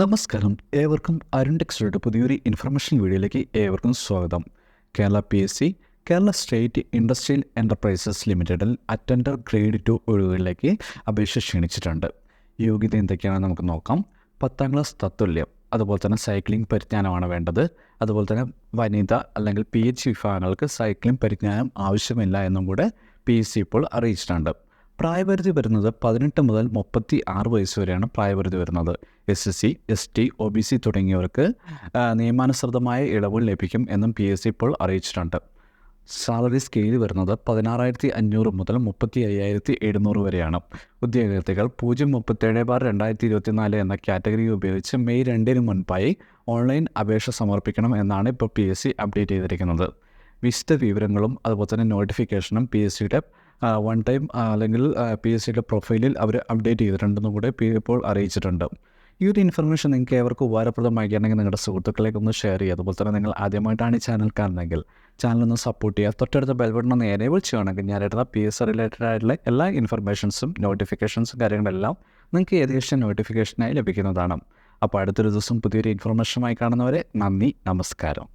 നമസ്കാരം. ഏവർക്കും അരുൺ ടെക്സ്റ്റോയുടെ പുതിയൊരു ഇൻഫർമേഷൻ വീഡിയോയിലേക്ക് ഏവർക്കും സ്വാഗതം. Kerala P S C Kerala state industrial enterprises ലിമിറ്റഡിൽ അറ്റൻഡർ ഗ്രേഡ് ടു ഒഴിവുകളിലേക്ക് അപേക്ഷ ക്ഷണിച്ചിട്ടുണ്ട്. യോഗ്യത എന്തൊക്കെയാണെന്ന് നമുക്ക് നോക്കാം. പത്താം ക്ലാസ് തത്തുല്യം അതുപോലെ തന്നെ സൈക്ലിംഗ് പരിജ്ഞാനമാണ് വേണ്ടത്. അതുപോലെ തന്നെ വനിത അല്ലെങ്കിൽ പി എച്ച് വിഭാഗങ്ങൾക്ക് സൈക്ലിംഗ് പരിജ്ഞാനം ആവശ്യമില്ല എന്നും കൂടെ പി എസ് സി ഇപ്പോൾ അറിയിച്ചിട്ടുണ്ട്. പ്രായപരിധി വരുന്നത് പതിനെട്ട് മുതൽ മുപ്പത്തി ആറ് വയസ്സ് വരെയാണ് പ്രായപരിധി വരുന്നത്. S S C S T O B C തുടങ്ങിയവർക്ക് നിയമാനുസൃതമായ ഇളവ് ലഭിക്കും എന്നും പി എസ് സി ഇപ്പോൾ അറിയിച്ചിട്ടുണ്ട്. സാലറി സ്കെയിൽ വരുന്നത് പതിനാറായിരത്തി അഞ്ഞൂറ് മുതൽ മുപ്പത്തി അയ്യായിരത്തി എഴുന്നൂറ് വരെയാണ്. ഉദ്യോഗാർത്ഥികൾ പൂജ്യം മുപ്പത്തേഴ് ബാർ രണ്ടായിരത്തി ഇരുപത്തിനാല് എന്ന കാറ്റഗറി ഉപയോഗിച്ച് മെയ് രണ്ടിന് മുൻപായി ഓൺലൈൻ അപേക്ഷ സമർപ്പിക്കണം എന്നാണ് ഇപ്പോൾ പി എസ് സി അപ്ഡേറ്റ് ചെയ്തിരിക്കുന്നത്. വിശദ വിവരങ്ങളും അതുപോലെ തന്നെ നോട്ടിഫിക്കേഷനും പി എസ് സിയുടെ വൺ ടൈം അല്ലെങ്കിൽ പി എസ് സിയുടെ പ്രൊഫൈലിൽ അവർ അപ്ഡേറ്റ് ചെയ്തിട്ടുണ്ടെന്നും കൂടെ ഇപ്പോൾ അറിയിച്ചിട്ടുണ്ട്. ഈ ഒരു ഇൻഫർമേഷൻ നിങ്ങൾക്ക് ഏവർക്കും ഉപകാരപ്രദമാക്കുകയാണെങ്കിൽ നിങ്ങളുടെ സുഹൃത്തുക്കളേക്ക് ഒന്ന് ഷെയർ ചെയ്യുക. അതുപോലെ തന്നെ നിങ്ങൾ ആദ്യമായിട്ടാണ് ഈ ചാനൽ കാണുന്നതെങ്കിൽ ചാനലൊന്ന് സപ്പോർട്ട് ചെയ്യുക. തൊട്ടടുത്ത ബെൽബട്ടൺ ഒന്ന് എനേബിൾ ചെയ്യുകയാണെങ്കിൽ ഇടുന്ന പി എസ് റിലേറ്റഡ് ആയിട്ടുള്ള എല്ലാ ഇൻഫർമേഷൻസും നോട്ടിഫിക്കേഷൻസും കാര്യങ്ങളെല്ലാം നിങ്ങൾക്ക് ഏകദേശം നോട്ടിഫിക്കേഷനായി ലഭിക്കുന്നതാണ്. അപ്പോൾ അടുത്തൊരു ദിവസം പുതിയൊരു ഇൻഫർമേഷനുമായി കാണുന്നവരെ നന്ദി നമസ്കാരം.